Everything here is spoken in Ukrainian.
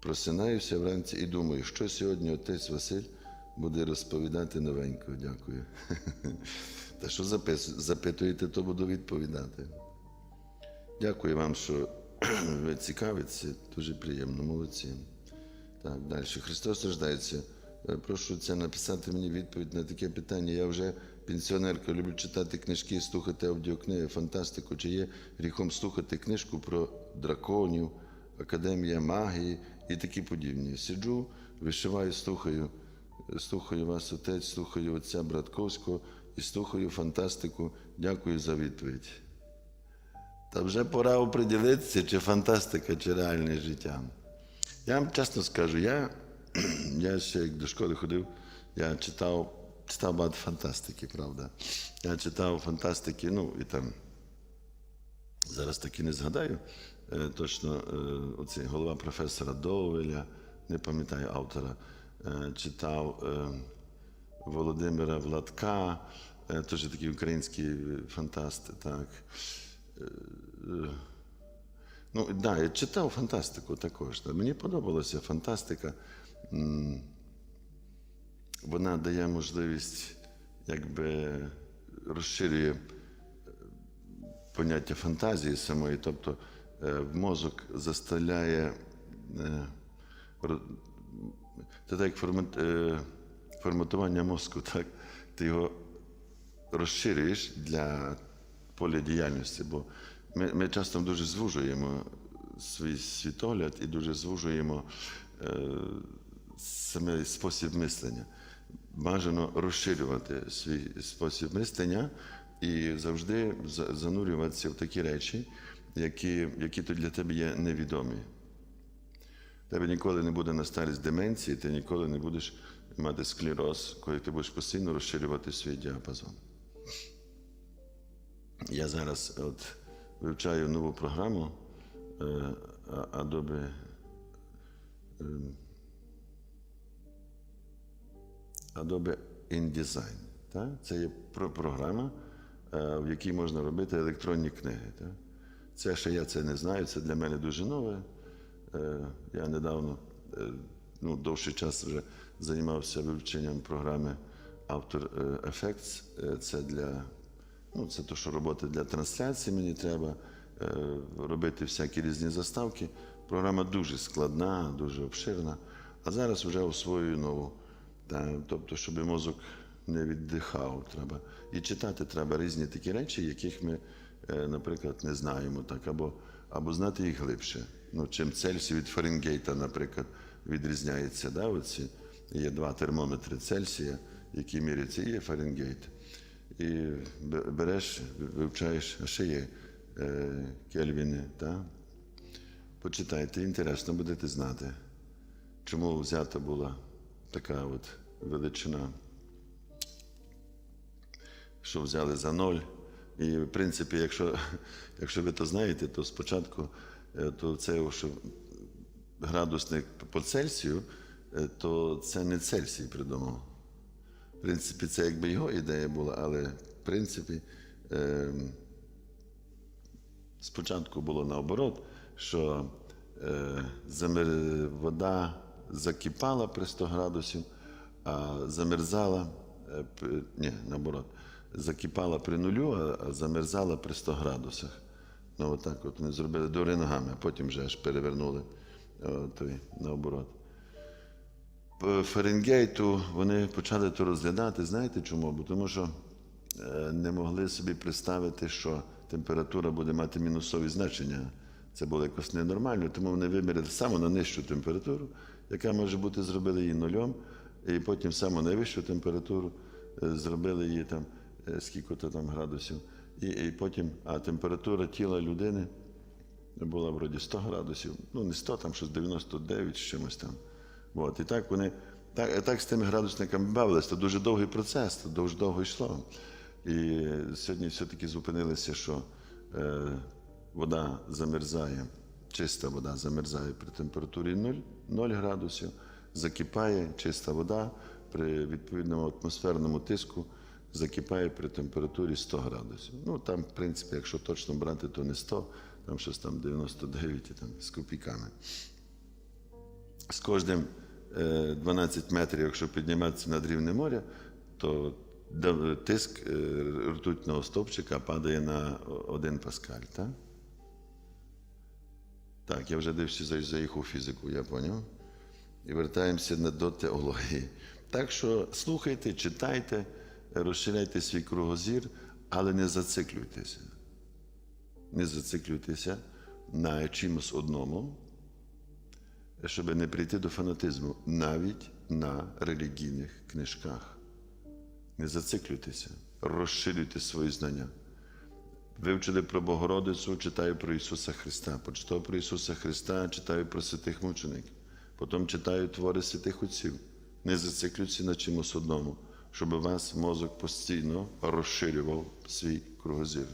Просинаюся вранці і думаю, що сьогодні отець Василь буде розповідати новенького. Дякую. Та що запитуєте, то буду відповідати. Дякую вам, що ви цікавитеся. Дуже приємно, молодці. Так, далі. Христос рождається. Е, Прошу це написати мені відповідь на таке питання. Я вже пенсіонерка, люблю читати книжки, слухати аудіокниги, фантастику. Чи є гріхом слухати книжку про драконів, Академія магії і такі подібні. Сиджу, вишиваю, слухаю, слухаю вас, отець, слухаю отця Братковського і слухаю фантастику. Дякую за відповідь. Та вже пора оприділитися, чи фантастика, чи реальне життя. Я вам чесно скажу, я, я ще як до школи ходив, я читав, читав багато фантастики, правда. Я читав фантастики, ну і там зараз таки не згадаю. е, Точно е, оцей голова професора Довеля, не пам'ятаю автора, е, читав Володимира Владка, теж такий український фантаст. Так. Ну, да, я читав фантастику також. Да. Мені подобалася фантастика. Вона дає можливість, якби розширює поняття фантазії самої, тобто е, мозок заставляє. е, Це так як е, форматування мозку, так? Ти його розширюєш для поля діяльності, бо ми, ми часто дуже звужуємо свій світогляд і дуже звужуємо е, саме спосіб мислення. Бажано розширювати свій спосіб мислення і завжди занурюватися в такі речі, які, які то для тебе є невідомі. Тебе ніколи не буде на старість деменції, ти ніколи не будеш мати склероз, коли ти будеш постійно розширювати свій діапазон. Я зараз от вивчаю нову програму е, Adobe. ем, Adobe InDesign. Це є про- програма, в якій можна робити електронні книги. Так? Це ще я це не знаю, це для мене дуже нове. Е, Я недавно, е, ну, довший час вже займався вивченням програми After Effects. Е, Це для Ну, це то, що робота для трансляції мені треба е, робити всякі різні заставки. Програма дуже складна, дуже обширна. А зараз вже освоюю нову. Тобто, щоб мозок не віддихав, треба. І читати треба різні такі речі, яких ми, е, наприклад, не знаємо, так, або, або знати їх глибше. Ну, чим Цельсій від Фаренгейта, наприклад, відрізняється. Да? Оці, є два термометри Цельсія, які міряться, і є Фаренгейт. І береш, вивчаєш, а ще є е, кельвіни. Та? Почитайте, інтересно будете знати, чому взята була така от величина, що взяли за ноль. І, в принципі, якщо, якщо ви то знаєте, то спочатку е, то це, що градусник по Цельсію, е, то це не Цельсій придумав. В принципі, це якби його ідея була, але в принципі е, спочатку було наоборот, що е, замер... вода закипала при 100 градусів, а замерзала, е, ні, наоборот, закипала при нулю, а, замерзала при 100 градусах. Ну, отак от вони зробили дори ногами, а потім вже аж перевернули о, той, наоборот. По Фаренгейту вони почали то розглядати. Знаєте чому? Бо тому що е, не могли собі представити, що температура буде мати мінусові значення. Це було якось ненормально, тому вони виміряли саму найнижчу температуру, яка може бути, зробили її нульом, і потім саму найвищу температуру е, зробили її там е, скільки-то там градусів. І, і потім, а температура тіла людини була вроді 100 градусів, ну не 100, там щось 99 з чимось там. От, і так вони так, так з тими градусниками бавилися. Це дуже довгий процес, це дуже довго йшло. І сьогодні все-таки зупинилися, що е, вода замерзає, чиста вода замерзає при температурі 0, 0 градусів, закипає чиста вода при відповідному атмосферному тиску, закипає при температурі 100 градусів. Ну там, в принципі, якщо точно брати, то не 100, там щось там 99 і там, з копійками. з кожним е, 12 метрів, якщо підніматися над рівнем моря, то тиск е, ртутного стовпчика падає на один паскаль. Так, так я вже дивився за їх у фізику, я поняв. І вертаємося до теології. Так що слухайте, читайте, розширяйте свій кругозір, але не зациклюйтеся. Не зациклюйтеся на чимось одному, щоб не прийти до фанатизму навіть на релігійних книжках. Не зациклюйтеся, розширюйте свої знання. Вивчили про Богородицю, читаю про Ісуса Христа. Почитав про Ісуса Христа, читаю про святих мучеників. Потім читаю твори святих отців. Не зациклюйтеся на чимось одному, щоб вас мозок постійно розширював свій кругозір.